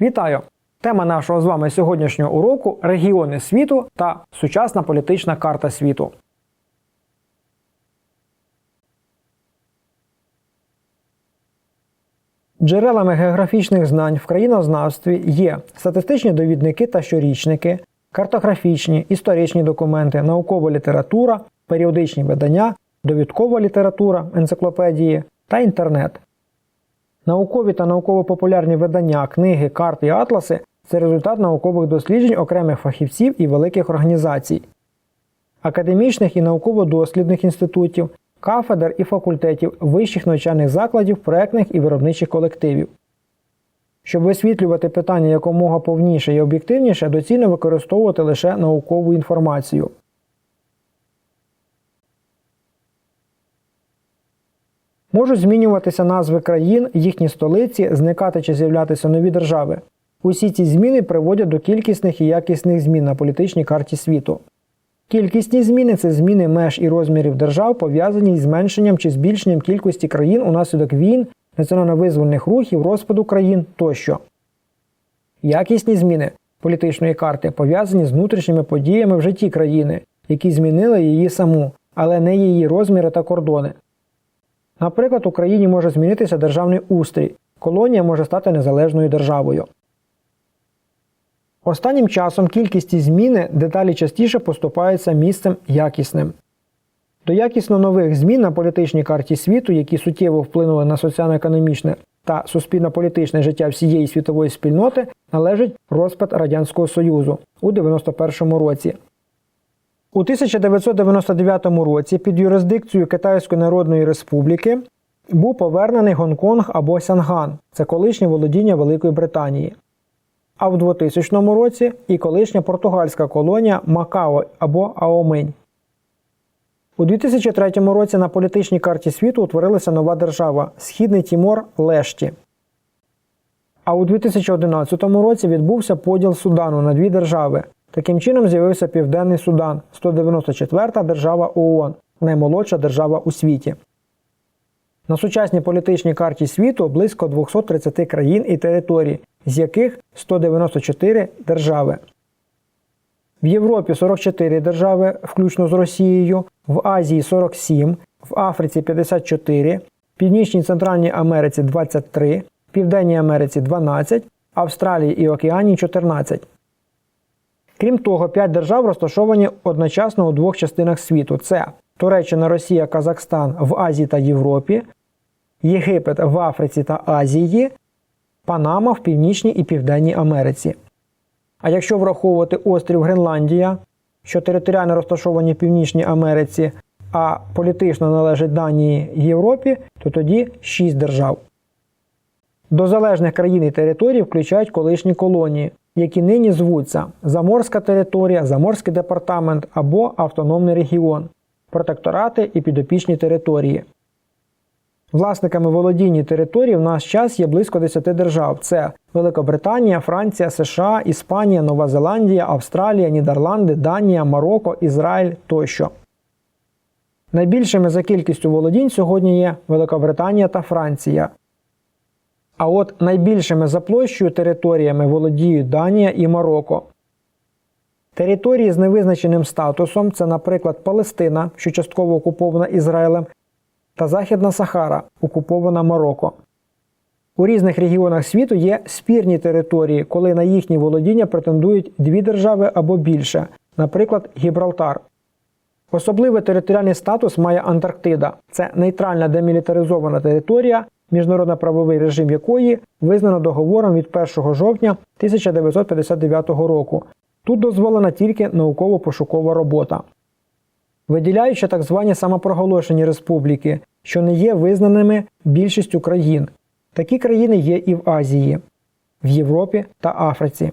Вітаю! Тема нашого з вами сьогоднішнього уроку регіони світу та сучасна політична карта світу. Джерелами географічних знань в країнознавстві є статистичні довідники та щорічники, картографічні, історичні документи, наукова література, періодичні видання, довідкова література, енциклопедії та інтернет. Наукові та науково-популярні видання, книги, карти і атласи це результат наукових досліджень окремих фахівців і великих організацій, академічних і науково-дослідних інститутів, кафедр і факультетів вищих навчальних закладів, проектних і виробничих колективів. Щоб висвітлювати питання якомога повніше і об'єктивніше, доцільно використовувати лише наукову інформацію. Можуть змінюватися назви країн, їхні столиці, зникати чи з'являтися нові держави. Усі ці зміни приводять до кількісних і якісних змін на політичній карті світу. Кількісні зміни це зміни меж і розмірів держав, пов'язані з зменшенням чи збільшенням кількості країн унаслідок війн, національно-визвольних рухів, розпаду країн тощо. Якісні зміни політичної карти пов'язані з внутрішніми подіями в житті країни, які змінили її саму, але не її розміри та кордони. Наприклад, у країні може змінитися державний устрій, колонія може стати незалежною державою. Останнім часом кількість і зміни дедалі частіше поступаються місцем якісним. До якісно нових змін на політичній карті світу, які суттєво вплинули на соціально-економічне та суспільно-політичне життя всієї світової спільноти, належить розпад Радянського Союзу у 1991 році. У 1999 році під юрисдикцією Китайської Народної Республіки був повернений Гонконг або Сянган, це колишнє володіння Великої Британії. А в 2000 році і колишня португальська колонія Макао або Аомень. У 2003 році на політичній карті світу утворилася нова держава Східний Тімор Лешті. А у 2011 році відбувся поділ Судану на дві держави. Таким чином з'явився Південний Судан, 194-та держава ООН, наймолодша держава у світі. На сучасній політичній карті світу близько 230 країн і територій, з яких 194 держави. В Європі 44 держави, включно з Росією, в Азії 47, в Африці 54, в Північній Центральній Америці 23, в Південній Америці 12, Австралії і Океанії 14. Крім того, 5 держав розташовані одночасно у двох частинах світу: це Туреччина, Росія, Казахстан в Азії та Європі, Єгипет в Африці та Азії, Панама в Північній і Південній Америці. А якщо враховувати острів Гренландія, що територіально розташовані в Північній Америці, а політично належить Данії Європі, то тоді 6 держав. До залежних країн і територій включають колишні колонії, які нині звуться Заморська територія, Заморський департамент або Автономний регіон, протекторати і підопічні території. Власниками володіння території в наш час є близько 10 держав: це Великобританія, Франція, США, Іспанія, Нова Зеландія, Австралія, Нідерланди, Данія, Марокко, Ізраїль тощо. Найбільшими за кількістю володінь сьогодні є Великобританія та Франція. А от найбільшими за площею територіями володіють Данія і Марокко. Території з невизначеним статусом це, наприклад, Палестина, що частково окупована Ізраїлем, та Західна Сахара, окупована Марокко. У різних регіонах світу є спірні території, коли на їхні володіння претендують дві держави або більше, наприклад, Гібралтар. Особливий територіальний статус має Антарктида це нейтральна демілітаризована територія, міжнародно-правовий режим якої визнано договором від 1 жовтня 1959 року. Тут дозволена тільки науково-пошукова робота. Виділяючи так звані самопроголошені республіки, що не є визнаними більшістю країн. Такі країни є і в Азії, в Європі та Африці.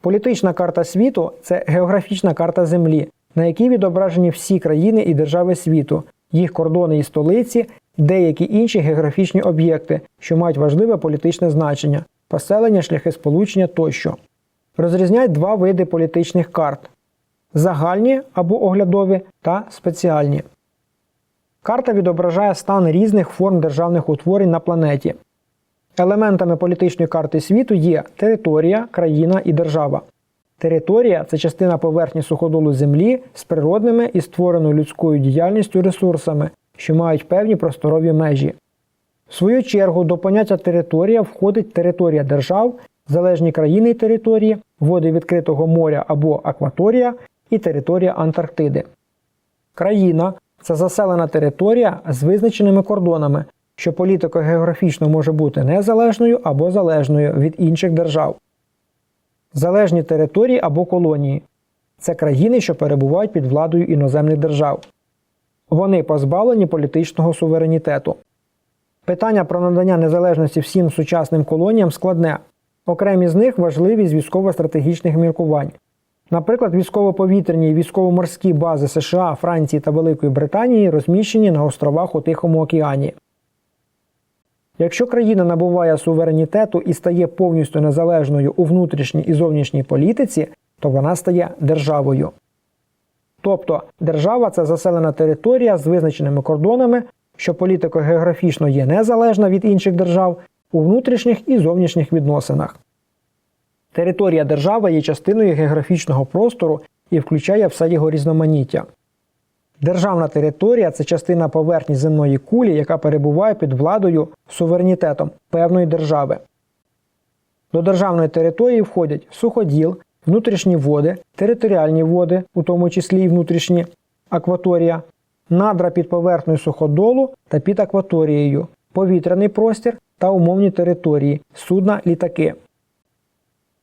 Політична карта світу це географічна карта Землі, на якій відображені всі країни і держави світу, їх кордони і столиці, деякі інші географічні об'єкти, що мають важливе політичне значення, поселення, шляхи сполучення тощо. Розрізняють два види політичних карт загальні або оглядові та спеціальні. Карта відображає стан різних форм державних утворень на планеті. Елементами політичної карти світу є територія, країна і держава. Територія це частина поверхні суходолу Землі з природними і створеною людською діяльністю ресурсами, що мають певні просторові межі. В свою чергу до поняття територія входить територія держав, залежні країни і території, води відкритого моря або акваторія і територія Антарктиди. Країна це заселена територія з визначеними кордонами, що політико-географічно може бути незалежною або залежною від інших держав. Залежні території або колонії це країни, що перебувають під владою іноземних держав. Вони позбавлені політичного суверенітету. Питання про надання незалежності всім сучасним колоніям складне. Окремі з них важливі з військово-стратегічних міркувань. Наприклад, військово-повітряні і військово-морські бази США, Франції та Великої Британії розміщені на островах у Тихому океані. Якщо країна набуває суверенітету і стає повністю незалежною у внутрішній і зовнішній політиці, то вона стає державою. Тобто держава це заселена територія з визначеними кордонами, що політико-географічно є незалежна від інших держав у внутрішніх і зовнішніх відносинах. Територія держави є частиною географічного простору і включає все його різноманіття. Державна територія це частина поверхні земної кулі, яка перебуває під владою суверенітетом певної держави. До державної території входять суходіл, внутрішні води, територіальні води, у тому числі і внутрішні акваторія, надра під поверхнею суходолу та під акваторією, повітряний простір та умовні території, судна, літаки.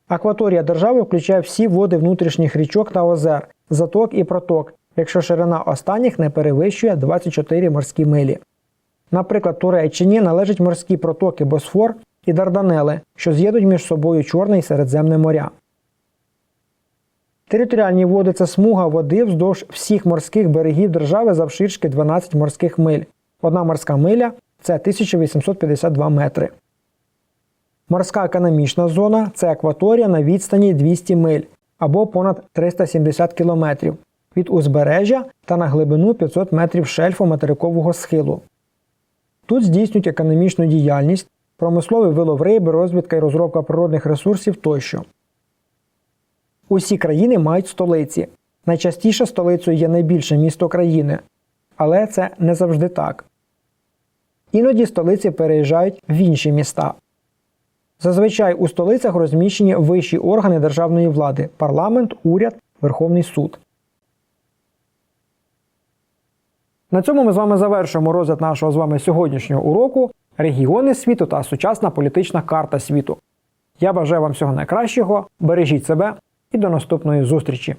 Акваторія держави включає всі води внутрішніх річок та озер, заток і проток, якщо ширина останніх не перевищує 24 морські милі. Наприклад, Туреччині належать морські протоки Босфор і Дарданели, що з'єднують між собою Чорне і Середземне моря. Територіальні води це смуга води вздовж всіх морських берегів держави завширшки 12 морських миль. Одна морська миля це 1852 метри. Морська економічна зона це акваторія на відстані 200 миль або понад 370 кілометрів від узбережжя та на глибину 500 метрів шельфу материкового схилу. Тут здійснюють економічну діяльність, промисловий вилов риби, розвідка і розробка природних ресурсів тощо. Усі країни мають столиці. Найчастіше столицею є найбільше місто країни, але це не завжди так. Іноді столиці переїжджають в інші міста. Зазвичай у столицях розміщені вищі органи державної влади парламент, уряд, Верховний суд. На цьому ми з вами завершуємо розгляд нашого з вами сьогоднішнього уроку регіони світу та сучасна політична карта світу. Я бажаю вам всього найкращого, бережіть себе і до наступної зустрічі!